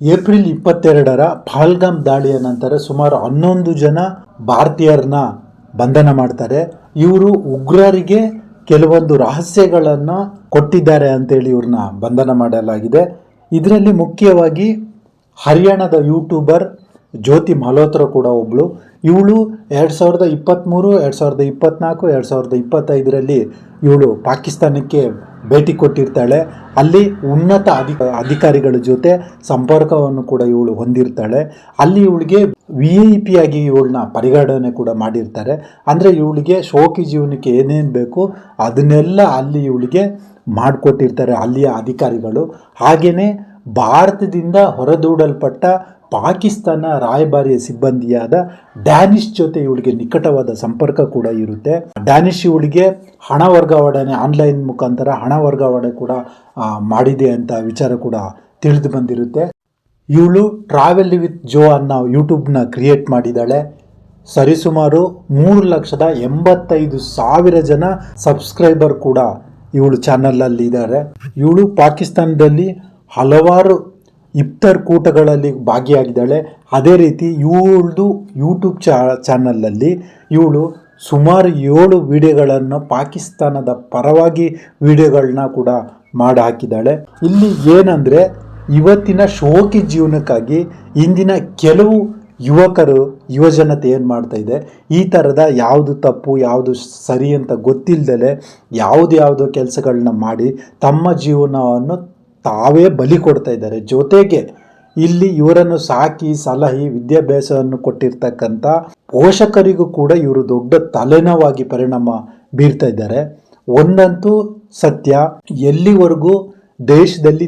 April ಇಪ್ಪತ್ತೆರಡರ ಪಹಲ್ಗಾಮ್ ದಾಳಿಯ ನಂತರ ಸುಮಾರು ಹನ್ನೊಂದು ಜನ ಭಾರತೀಯರನ್ನ ಬಂಧನ ಮಾಡ್ತಾರೆ. ಇವರು ಉಗ್ರರಿಗೆ ಕೆಲವೊಂದು ರಹಸ್ಯಗಳನ್ನು ಕೊಟ್ಟಿದ್ದಾರೆ ಅಂತೇಳಿ ಇವ್ರನ್ನ ಬಂಧನ ಮಾಡಲಾಗಿದೆ. ಇದರಲ್ಲಿ ಮುಖ್ಯವಾಗಿ ಹರಿಯಾಣದ ಯೂಟ್ಯೂಬರ್ ಜ್ಯೋತಿ ಮಹಲೋತ್ರ ಕೂಡ ಒಬ್ಬಳು ಇವಳು ಎರಡು ಸಾವಿರದ ಇಪ್ಪತ್ತ್ಮೂರು ಎರಡು ಸಾವಿರದ ಇಪ್ಪತ್ತ್ನಾಲ್ಕು ಎರಡು ಸಾವಿರದ ಇಪ್ಪತ್ತೈದರಲ್ಲಿ ಇವಳು ಪಾಕಿಸ್ತಾನಕ್ಕೆ ಭೇಟಿ ಕೊಟ್ಟಿರ್ತಾಳೆ. ಅಲ್ಲಿ ಉನ್ನತ ಅಧಿ ಅಧಿಕಾರಿಗಳ ಜೊತೆ ಸಂಪರ್ಕವನ್ನು ಕೂಡ ಇವಳು ಹೊಂದಿರ್ತಾಳೆ. ಅಲ್ಲಿ ಇವಳಿಗೆ ವಿ ಐ ಪಿ ಆಗಿ ಇವಳನ್ನ ಪರಿಗಣನೆ ಕೂಡ ಮಾಡಿರ್ತಾರೆ. ಅಂದರೆ ಇವಳಿಗೆ ಶೋಕಿ ಜೀವನಕ್ಕೆ ಏನೇನು ಬೇಕು ಅದನ್ನೆಲ್ಲ ಅಲ್ಲಿ ಇವಳಿಗೆ ಮಾಡಿಕೊಟ್ಟಿರ್ತಾರೆ, ಅಲ್ಲಿಯ ಅಧಿಕಾರಿಗಳು. ಹಾಗೆಯೇ ಭಾರತದಿಂದ ಹೊರದೂಡಲ್ಪಟ್ಟ ಪಾಕಿಸ್ತಾನ ರಾಯಭಾರಿಯ ಸಿಬ್ಬಂದಿಯಾದ ಡ್ಯಾನಿಶ್ ಜೊತೆ ಇವಳಿಗೆ ನಿಕಟವಾದ ಸಂಪರ್ಕ ಕೂಡ ಇರುತ್ತೆ. ಡ್ಯಾನಿಶ್ ಇವಳಿಗೆ ಹಣ ವರ್ಗಾವಣೆ ಆನ್ಲೈನ್ ಮುಖಾಂತರ ಹಣ ವರ್ಗಾವಣೆ ಕೂಡ ಮಾಡಿದೆ ಅಂತ ವಿಚಾರ ಕೂಡ ತಿಳಿದು ಬಂದಿರುತ್ತೆ. ಇವಳು ಟ್ರಾವೆಲ್ ವಿತ್ ಜೋ ಅನ್ನೋ ಯೂಟ್ಯೂಬ್ನ ಕ್ರಿಯೇಟ್ ಮಾಡಿದ್ದಾಳೆ. ಸರಿಸುಮಾರು ಮೂರು ಲಕ್ಷದ ಎಂಬತ್ತೈದು ಸಾವಿರ ಜನ ಸಬ್ಸ್ಕ್ರೈಬರ್ ಕೂಡ ಇವಳು ಚಾನಲಲ್ಲಿ ಇದ್ದಾರೆ ಇವಳು ಪಾಕಿಸ್ತಾನದಲ್ಲಿ ಹಲವಾರು ಇಫ್ತಾರ್ ಕೂಟಗಳಲ್ಲಿ ಭಾಗಿಯಾಗಿದ್ದಾಳೆ. ಅದೇ ರೀತಿ ಇವಳದು ಯೂಟ್ಯೂಬ್ ಚಾ ಚಾನಲಲ್ಲಿ ಇವಳು ಸುಮಾರು ಏಳು ವಿಡಿಯೋಗಳನ್ನು ಪಾಕಿಸ್ತಾನದ ಪರವಾಗಿ ವಿಡಿಯೋಗಳನ್ನ ಕೂಡ ಮಾಡಿ ಹಾಕಿದ್ದಾಳೆ ಇಲ್ಲಿ ಏನಂದರೆ ಇವತ್ತಿನ ಶೋಕಿ ಜೀವನಕ್ಕಾಗಿ ಇಂದಿನ ಕೆಲವು ಯುವಕರು ಯುವಜನತೆ ಏನು ಮಾಡ್ತಾ ಇದೆ? ಈ ಥರದ ಯಾವುದು ತಪ್ಪು, ಯಾವುದು ಸರಿ ಅಂತ ಗೊತ್ತಿಲ್ಲದಲೆ ಯಾವುದು ಯಾವುದೋ ಕೆಲಸಗಳನ್ನ ಮಾಡಿ ತಮ್ಮ ಜೀವನವನ್ನು ತಾವೇ ಬಲಿ ಕೊಡ್ತಾ ಇದ್ದಾರೆ. ಜೊತೆಗೆ ಇಲ್ಲಿ ಇವರನ್ನು ಸಾಕಿ ಸಲಹಿ, ವಿದ್ಯಾಭ್ಯಾಸವನ್ನು ಕೊಟ್ಟಿರ್ತಕ್ಕಂಥ ಪೋಷಕರಿಗೂ ಕೂಡ ಇವರು ದೊಡ್ಡ ತಲೆನೋವಾಗಿ ಪರಿಣಾಮ ಬೀರ್ತಾ ಇದ್ದಾರೆ. ಒಂದಂತೂ ಸತ್ಯ, ಎಲ್ಲಿವರೆಗೂ ದೇಶದಲ್ಲಿ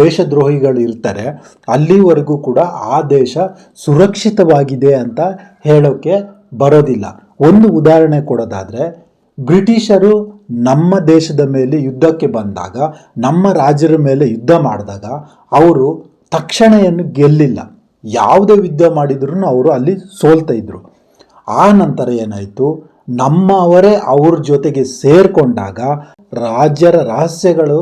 ದೇಶದ್ರೋಹಿಗಳು ಇರ್ತಾರೆ, ಅಲ್ಲಿವರೆಗೂ ಕೂಡ ಆ ದೇಶ ಸುರಕ್ಷಿತವಾಗಿದೆ ಅಂತ ಹೇಳೋಕ್ಕೆ ಬರೋದಿಲ್ಲ. ಒಂದು ಉದಾಹರಣೆ ಕೊಡೋದಾದರೆ, ಬ್ರಿಟಿಷರು ನಮ್ಮ ದೇಶದ ಮೇಲೆ ಯುದ್ಧಕ್ಕೆ ಬಂದಾಗ, ನಮ್ಮ ರಾಜರ ಮೇಲೆ ಯುದ್ಧ ಮಾಡಿದಾಗ ಅವರು ತಕ್ಷಣ ಏನು ಗೆಲ್ಲಿಲ್ಲ. ಯಾವುದೇ ಯುದ್ಧ ಮಾಡಿದ್ರೂ ಅವರು ಅಲ್ಲಿ ಸೋಲ್ತಾ ಇದ್ರು. ಆ ನಂತರ ಏನಾಯಿತು? ನಮ್ಮವರೇ ಅವ್ರ ಜೊತೆಗೆ ಸೇರಿಕೊಂಡಾಗ ರಾಜ್ಯರ ರಹಸ್ಯಗಳು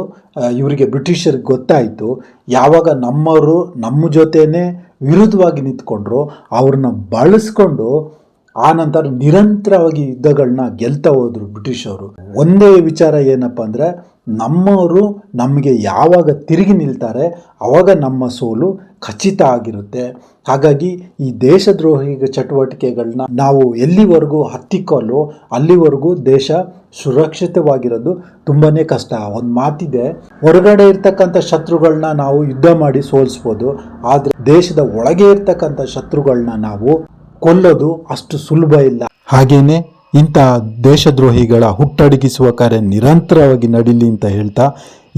ಇವರಿಗೆ ಬ್ರಿಟಿಷರಿಗೆ ಗೊತ್ತಾಯಿತು. ಯಾವಾಗ ನಮ್ಮವರು ನಮ್ಮ ಜೊತೆನೇ ವಿರುದ್ಧವಾಗಿ ನಿಂತ್ಕೊಂಡ್ರು, ಅವ್ರನ್ನ ಬಳಸ್ಕೊಂಡು ಆ ನಂತರ ನಿರಂತರವಾಗಿ ಯುದ್ಧಗಳನ್ನ ಗೆಲ್ತಾ ಹೋದ್ರು ಬ್ರಿಟಿಷರು ಒಂದೇ ವಿಚಾರ ಏನಪ್ಪ ಅಂದರೆ, ನಮ್ಮವರು ನಮಗೆ ಯಾವಾಗ ತಿರುಗಿ ನಿಲ್ತಾರೆ ಆವಾಗ ನಮ್ಮ ಸೋಲು ಖಚಿತ ಆಗಿರುತ್ತೆ. ಹಾಗಾಗಿ ಈ ದೇಶದ್ರೋಹಿ ಚಟುವಟಿಕೆಗಳನ್ನ ನಾವು ಎಲ್ಲಿವರೆಗೂ ಹತ್ತಿಕ್ಕಲ್ಲೋ ಅಲ್ಲಿವರೆಗೂ ದೇಶ ಸುರಕ್ಷಿತವಾಗಿರೋದು ತುಂಬಾ ಕಷ್ಟ. ಒಂದು ಮಾತಿದೆ, ಹೊರಗಡೆ ಇರ್ತಕ್ಕಂಥ ಶತ್ರುಗಳನ್ನ ನಾವು ಯುದ್ಧ ಮಾಡಿ ಸೋಲಿಸ್ಬೋದು, ಆದರೆ ದೇಶದ ಒಳಗೆ ಇರ್ತಕ್ಕಂಥ ಶತ್ರುಗಳನ್ನ ನಾವು ಕೊಲ್ಲೋದು ಅಷ್ಟು ಸುಲಭ ಇಲ್ಲ. ಹಾಗೇನೆ ಇಂತಹ ದೇಶದ್ರೋಹಿಗಳ ಹುಟ್ಟಡಗಿಸುವ ಕಾರ್ಯ ನಿರಂತರವಾಗಿ ನಡೀಲಿ ಅಂತ ಹೇಳ್ತಾ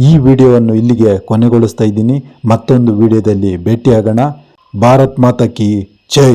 ಈ ವಿಡಿಯೋವನ್ನು ಇಲ್ಲಿಗೆ ಕೊನೆಗೊಳಿಸ್ತಾ ಇದ್ದೀನಿ. ಮತ್ತೊಂದು ವಿಡಿಯೋದಲ್ಲಿ ಭೇಟಿಯಾಗೋಣ. ಭಾರತ್ ಮಾತಾ ಕಿ ಜೈ.